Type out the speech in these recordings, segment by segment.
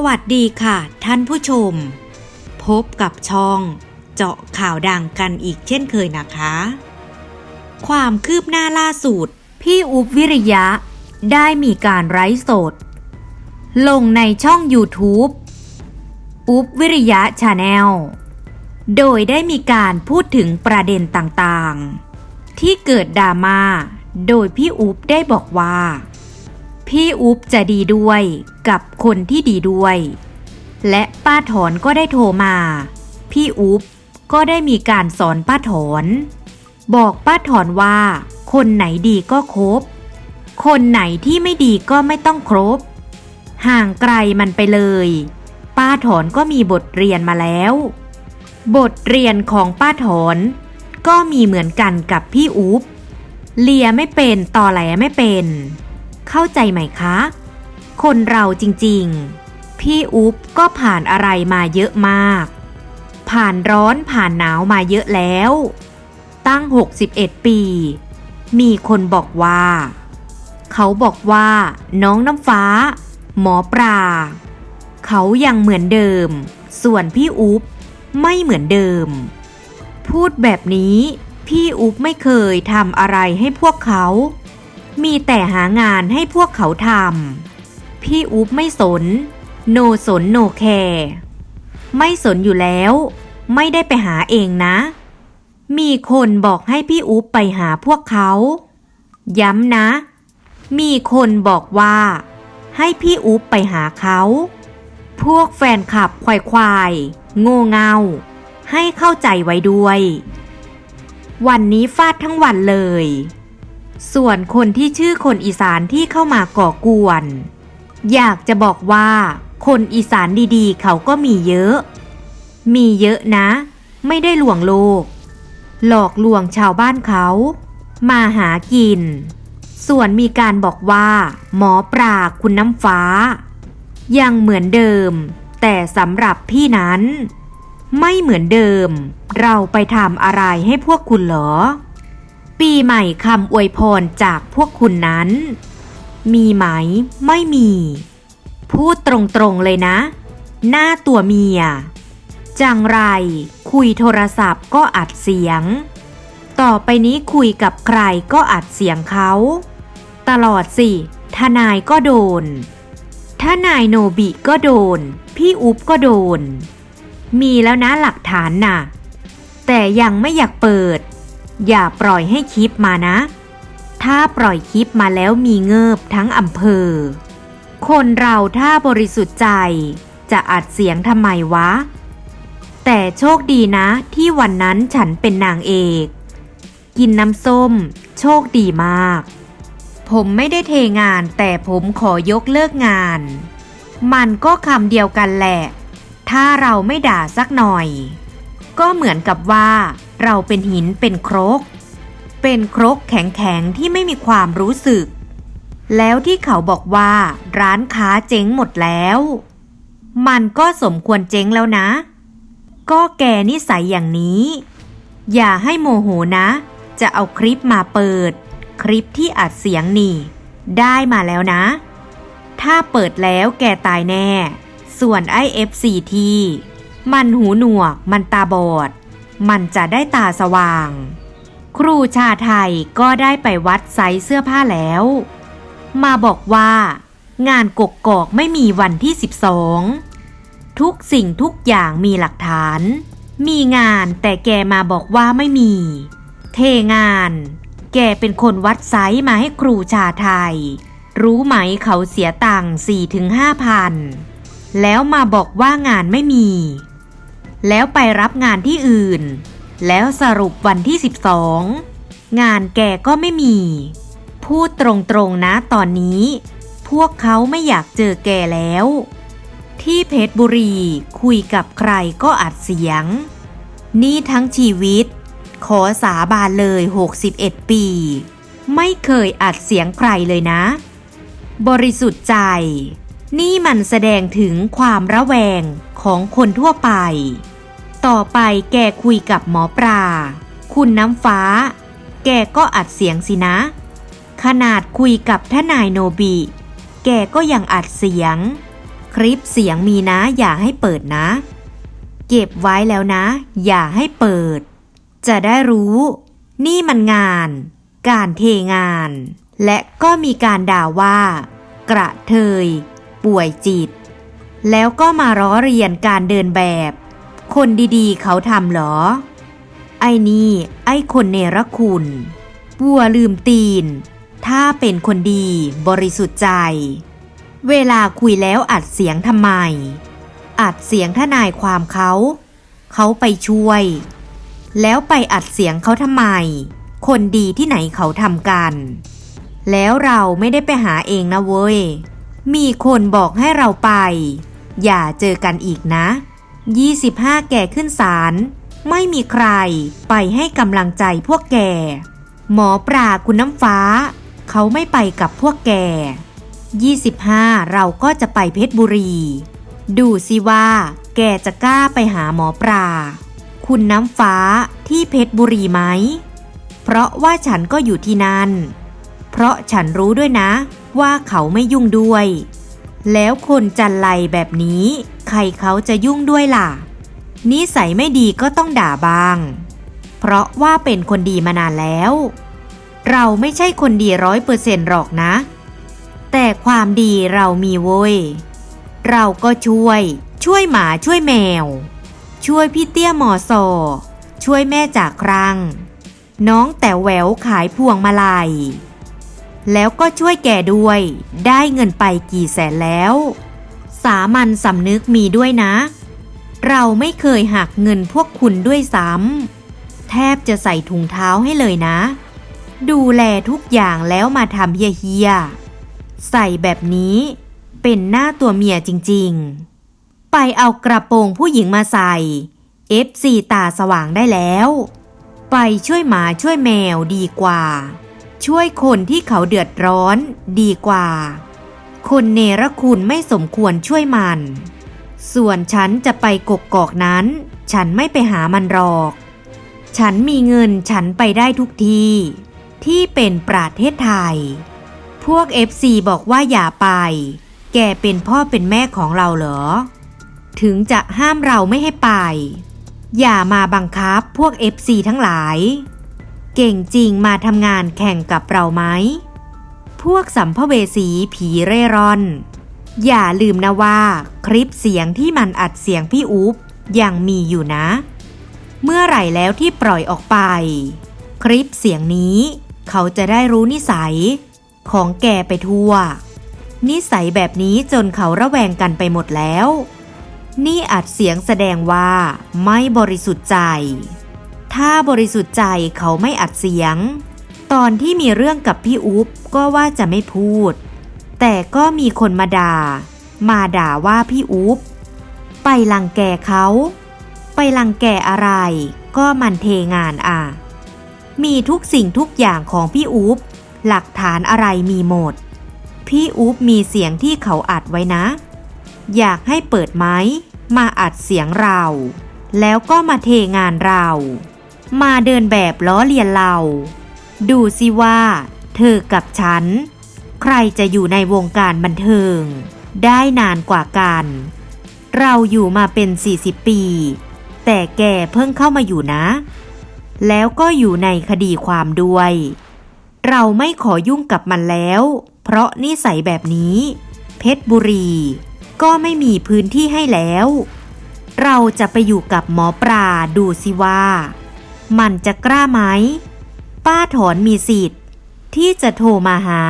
สวัสดีค่ะ ท่านผู้ชม พบกับช่อง เจาะข่าวดังกันอีกเช่นเคยนะคะ ความคืบหน้าล่าสุด พี่อุบวิริยะได้มีการไร้สด ลงในช่อง YouTube อุบวิริยะชาแนลโดยได้มีการพูดถึงประเด็นต่างๆ ที่เกิดดราม่าโดยพี่อุบได้บอกว่า พี่อุ๊บจะดีด้วยกับคนที่ดีด้วย และป้าถอนก็ได้โทรมา พี่อุ๊บก็ได้มีการสอนป้าถอน บอกป้าถอนว่า คนไหนดีก็คบ คนไหนที่ไม่ดีก็ไม่ต้องครบ ห่างไกลมันไปเลย ป้าถอนก็มีบทเรียนมาแล้ว บทเรียนของป้าถอน ก็มีเหมือนกันกับพี่อุ๊บเลียไม่เป็นตอแหลไม่เป็น เข้าใจไหมคะ คนเราจริงๆ พี่อุ๊บก็ผ่านอะไรมาเยอะมาก ผ่านร้อนผ่านหนาวมาเยอะแล้ว ตั้ง 61 ปี มีคนบอกว่า เขาบอกว่าน้องน้ำฟ้า หมอปลาเขายังเหมือนเดิม ส่วนพี่อุ๊บไม่เหมือนเดิม พูดแบบนี้พี่อุ๊บไม่เคยทำอะไรให้พวกเขา มีแต่หางานให้พวกเขาทำ พี่อุ๊บไม่สน โนสนโนแคร์ไม่สนอยู่แล้ว ไม่ได้ไปหาเองนะ มีคนบอกให้พี่อุ๊บไปหาพวกเขา ย้ำนะ มีคนบอกว่า ให้พี่อุ๊บไปหาเขา พวกแฟนคลับควายควายโง่เงา ให้เข้าใจไว้ด้วย วันนี้ฟาดทั้งวันเลย ส่วนคนที่ชื่อคนอีสานที่เข้ามาก่อกวน อยากจะบอกว่า คนอีสานดีๆ เขาก็มีเยอะ มีเยอะนะ ไม่ได้หลวงโลก หลอกลวงชาวบ้านเขา มาหากิน ส่วนมีการบอกว่า หมอปลาคุณน้ำฟ้า ยังเหมือนเดิม แต่สำหรับพี่นั้น ไม่เหมือนเดิม เราไปทำอะไรให้พวกคุณเหรอ ปีใหม่คำอวยพรจากพวกคุณนั้น มีไหม ไม่มี พูดตรงๆเลยนะ หน้าตัวเมีย จังไร คุยโทรศัพท์ก็อัดเสียง ต่อไปนี้คุยกับใครก็อัดเสียงเขา ตลอดสิ ทนายก็โดนถ้านายโนบิก็โดน พี่อุ๊บก็โดน มีแล้วนะหลักฐานน่ะ แต่ยังไม่อยากเปิด อย่าปล่อยให้คลิปมานะ ถ้าปล่อยคลิปมาแล้วมีเงิบทั้งอำเภอ คนเราถ้าบริสุทธิ์ใจ จะอัดเสียงทำไมวะ แต่โชคดีนะที่วันนั้นฉันเป็นนางเอก กินน้ำส้ม โชคดีมาก ผมไม่ได้เทงานแต่ผมขอยกเลิกงาน มันก็คำเดียวกันแหละ ถ้าเราไม่ด่าสักหน่อย ก็เหมือนกับว่า เราเป็นหินเป็นครก เป็นครกแข็งๆที่ไม่มีความรู้สึก แล้วที่เขาบอกว่าร้านค้าเจ๊งหมดแล้ว มันก็สมควรเจ๊งแล้วนะ ก็แกนิสัยอย่างนี้ อย่าให้โมโหนะ จะเอาคลิปมาเปิด คลิปที่อัดเสียงนี่ ได้มาแล้วนะ ถ้าเปิดแล้วแกตายแน่ ส่วนไอ F4T มันหูหนวก มันตาบอด มันจะได้ตาสว่าง ครูชาไทยก็ได้ไปวัดไซส์เสื้อผ้าแล้ว มาบอกว่า งานกกกอกไม่มีวันที่ 12 ทุกสิ่งทุกอย่างมีหลักฐาน มีงานแต่แกมาบอกว่าไม่มี เทงาน แกเป็นคนวัดไซส์มาให้ครูชาไทย รู้ไหมเขาเสียตังค์4ถึง5พันแล้วมาบอกว่างานไม่มี แล้วไปรับงานที่อื่น แล้วสรุปวันที่ 12 งานแกก็ไม่มี พูดตรงๆนะตอนนี้ พวกเขาไม่อยากเจอแกแล้ว ที่เพชรบุรีคุยกับใครก็อัดเสียง นี่ทั้งชีวิต ขอสาบานเลย 61 ปี ไม่เคยอัดเสียงใครเลยนะ บริสุทธิ์ใจ นี่มันแสดงถึงความระแวงของคนทั่วไป ต่อไปแกคุยกับหมอปลา คุณน้ำฟ้า แกก็อัดเสียงสินะ ขนาดคุยกับทนายโนบิ แกก็ยังอัดเสียงใลิปเสียงมีนะอย่าให้เปิดนะ เก็บไว้แล้วนะ อย่าให้เปิด จะได้รู้ นี่มันงาน การเทงาน และก็มีการด่าว่า กระเทย ป่วยจิต แล้วก็มาล้อเรียนการเดินแบบ คนดีๆ เขาทำเหรอ ไอ้นี่ ไอ้คนเนรคุณปัวลืมตีน ถ้าเป็นคนดีบริสุทธิ์ใจ เวลาคุยแล้วอัดเสียงทำไม อัดเสียงทนายความเขา เขาไปช่วย แล้วไปอัดเสียงเขาทำไม คนดีที่ไหนเขาทำกัน แล้วเราไม่ได้ไปหาเองนะเว้ย มีคนบอกให้เราไป อย่าเจอกันอีกนะ 25 แก่ขึ้นศาลไม่มีใครไปให้กำลังใจพวกแก หมอปลาคุณน้ำฟ้า เขาไม่ไปกับพวกแก 25 เราก็จะไปเพชรบุรี ดูสิว่า แกจะกล้าไปหาหมอปลา คุณน้ำฟ้าที่เพชรบุรีไหม เพราะว่าฉันก็อยู่ที่นั่น เพราะฉันรู้ด้วยนะ ว่าเขาไม่ยุ่งด้วย แล้วคนจันไรแบบนี้ ใครเขาจะยุ่งด้วยล่ะ นิสัยไม่ดีก็ต้องด่าบ้าง เพราะว่าเป็นคนดีมานานแล้ว เราไม่ใช่คนดีร้อยเปอร์เซ็นต์หรอกนะ แต่ความดีเรามีโว้ย เราก็ช่วย ช่วยหมาช่วยแมว ช่วยพี่เตี้ยหมอสอช่วยแม่จากครัง น้องแต่แหววขายพวงมาลัย แล้วก็ช่วยแก่ด้วย ได้เงินไปกี่แสนแล้ว สามัญสำนึกมีด้วยนะ เราไม่เคยหักเงินพวกคุณด้วยซ้ำแทบจะใส่ถุงเท้าให้เลยนะ ดูแลทุกอย่างแล้วมาทำเฮียๆใส่แบบนี้เป็นหน้าตัวเมียจริงๆ ไปเอากระโปรงผู้หญิงมาใส่ FC ตาสว่างได้แล้ว ไปช่วยหมาช่วยแมวดีกว่า ช่วยคนที่เขาเดือดร้อนดีกว่า คนเนรคุณไม่สมควรช่วยมัน ส่วนฉันจะไปกกกอกนั้น ฉันไม่ไปหามันหรอก ฉันมีเงินฉันไปได้ทุกที่ ที่เป็นประเทศไทย พวก FC บอกว่าอย่าไป แกเป็นพ่อเป็นแม่ของเราเหรอ ถึงจะห้ามเราไม่ให้ไป อย่ามาบังคับพวก FC ทั้งหลาย เก่งจริงมาทำงานแข่งกับเราไหม พวกสัมภเวสีผีเร่ร่อน อย่าลืมนะว่าคลิปเสียงที่มันอัดเสียงพี่อุ๊บยังมีอยู่นะ เมื่อไหร่แล้วที่ปล่อยออกไป คลิปเสียงนี้ เขาจะได้รู้นิสัย ของแกไปทั่ว นิสัยแบบนี้จนเขาระแวงกันไปหมดแล้ว นี่อัดเสียงแสดงว่าไม่บริสุทธิ์ใจ ถ้าบริสุทธิ์ใจเขาไม่อัดเสียง ตอนที่มีเรื่องกับพี่อุ๊บก็ว่าจะไม่พูด แต่ก็มีคนมาด่า มาด่าว่าพี่อุ๊บไปลังแกเขา ไปลังแกอะไรก็มันเทงานอะ มีทุกสิ่งทุกอย่างของพี่อุ๊บหลักฐานอะไรมีหมด พี่อุ๊บมีเสียงที่เขาอัดไว้นะ อยากให้เปิดไหมมาอัดเสียงเรา แล้วก็มาเทงานเรา มาเดินแบบล้อเลียนเรา ดูสิว่า เธอกับฉัน ใครจะอยู่ในวงการบันเทิง ได้นานกว่ากัน เราอยู่มาเป็น 40 ปี แต่แกเพิ่งเข้ามาอยู่นะ แล้วก็อยู่ในคดีความด้วย เราไม่ขอยุ่งกับมันแล้ว เพราะนิสัยแบบนี้ เพชรบุรี ก็ไม่มีพื้นที่ให้แล้ว เราจะไปอยู่กับหมอปลาดูสิว่า มันจะกล้าไหม ป้าถอนมีสิทธิ์ ที่จะโทรมาหา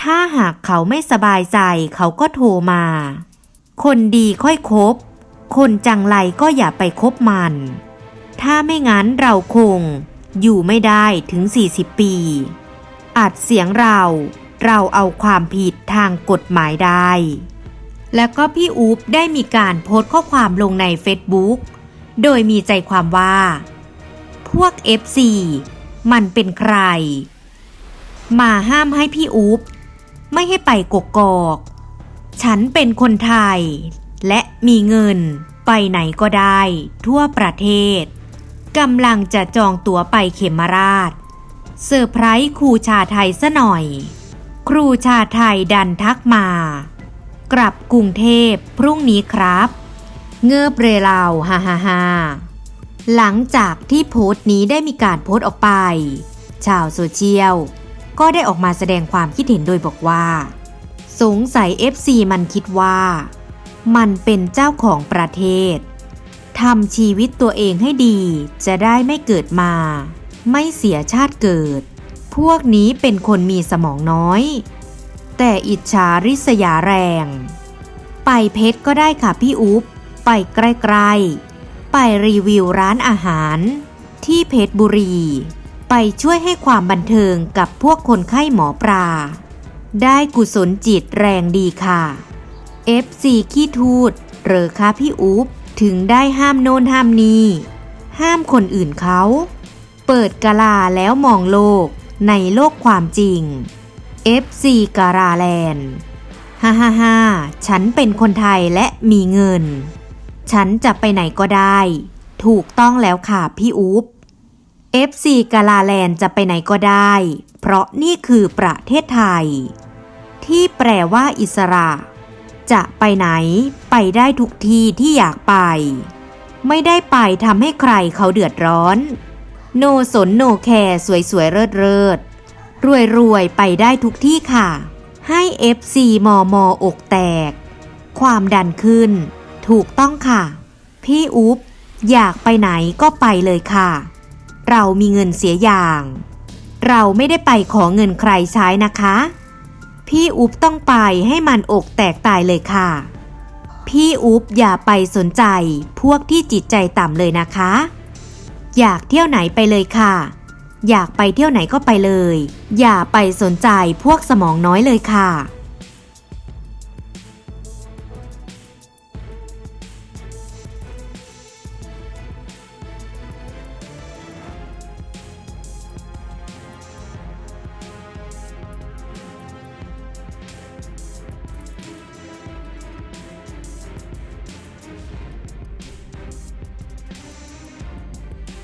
ถ้าหากเขาไม่สบายใจเขาก็โทรมา คนดีค่อยคบ คนจังไรก็อย่าไปคบมัน ถ้าไม่งั้นเราคง อยู่ไม่ได้ถึง 40 ปี อัดเสียงเราเราเอาความผิดทางกฎหมายได้ แล้วก็พี่อุ๊บได้มีการโพสต์ข้อความลงใน Facebook โดยมีใจความว่า พวก FC มันเป็นใคร มาห้ามให้พี่อุ๊บไม่ให้ไปกกอก ฉันเป็นคนไทย และมีเงินไปไหนก็ได้ทั่วประเทศกำลังจะจองตั๋วไปเขมราช เซอร์ไพรส์ครูชาไทยซะหน่อย ครูชาไทยดันทักมา กลับกรุงเทพพรุ่งนี้ครับ เงือบเรลาฮ่าฮ่าฮ่า หลังจากที่โพสต์นี้ได้มีการโพสต์ออกไป ชาวโซเชียล ก็ได้ออกมาแสดงความคิดเห็นโดยบอกว่า สงสัย FC มันคิดว่า มันเป็นเจ้าของประเทศทำชีวิตตัวเองให้ดีจะได้ไม่เกิดมา ไม่เสียชาติเกิด พวกนี้เป็นคนมีสมองน้อย แต่อิจฉาริษยาแรง ไปเพชรก็ได้ค่ะพี่อุ๊บ ไปใกล้ๆ ไปรีวิวร้านอาหาร ที่เพชรบุรี ไปช่วยให้ความบันเทิงกับพวกคนไข้หมอปลา ได้กุศลจิตแรงดีค่ะ FC ขี้ทูดเหรอคะพี่อุ๊บถึงได้ห้ามโน่นห้ามนี้ห้ามคนอื่นเขา เปิดกะลาแล้วมองโลกในโลกความจริง FC กาลาแลนด์ฮ่าฮ่าฮ่าฉันเป็นคนไทยและมีเงิน ฉันจะไปไหนก็ได้ ถูกต้องแล้วค่ะพี่อุ๊บ FC กาลาแลนจะไปไหนก็ได้ เพราะนี่คือประเทศไทย ที่แปลว่าอิสระ จะไปไหน ไปได้ทุกที่ที่อยากไป ไม่ได้ไปทำให้ใครเขาเดือดร้อน โนสนโนแคร์สวยๆ เลิศเลิศรวยรวยๆไปได้ทุกที่ค่ะ ให้ FC มอมออกแตก ความดันขึ้น ถูกต้องค่ะ พี่อุ๊บอยากไปไหนก็ไปเลยค่ะ เรามีเงินเสียอย่าง เราไม่ได้ไปขอเงินใครใช้นะคะ พี่อุ๊บต้องไปให้มันอกแตกตายเลยค่ะ พี่อุ๊บอย่าไปสนใจพวกที่จิตใจต่ำเลยนะคะ อยากเที่ยวไหนไปเลยค่ะ อยากไปเที่ยวไหนก็ไปเลย อย่าไปสนใจพวกสมองน้อยเลยค่ะ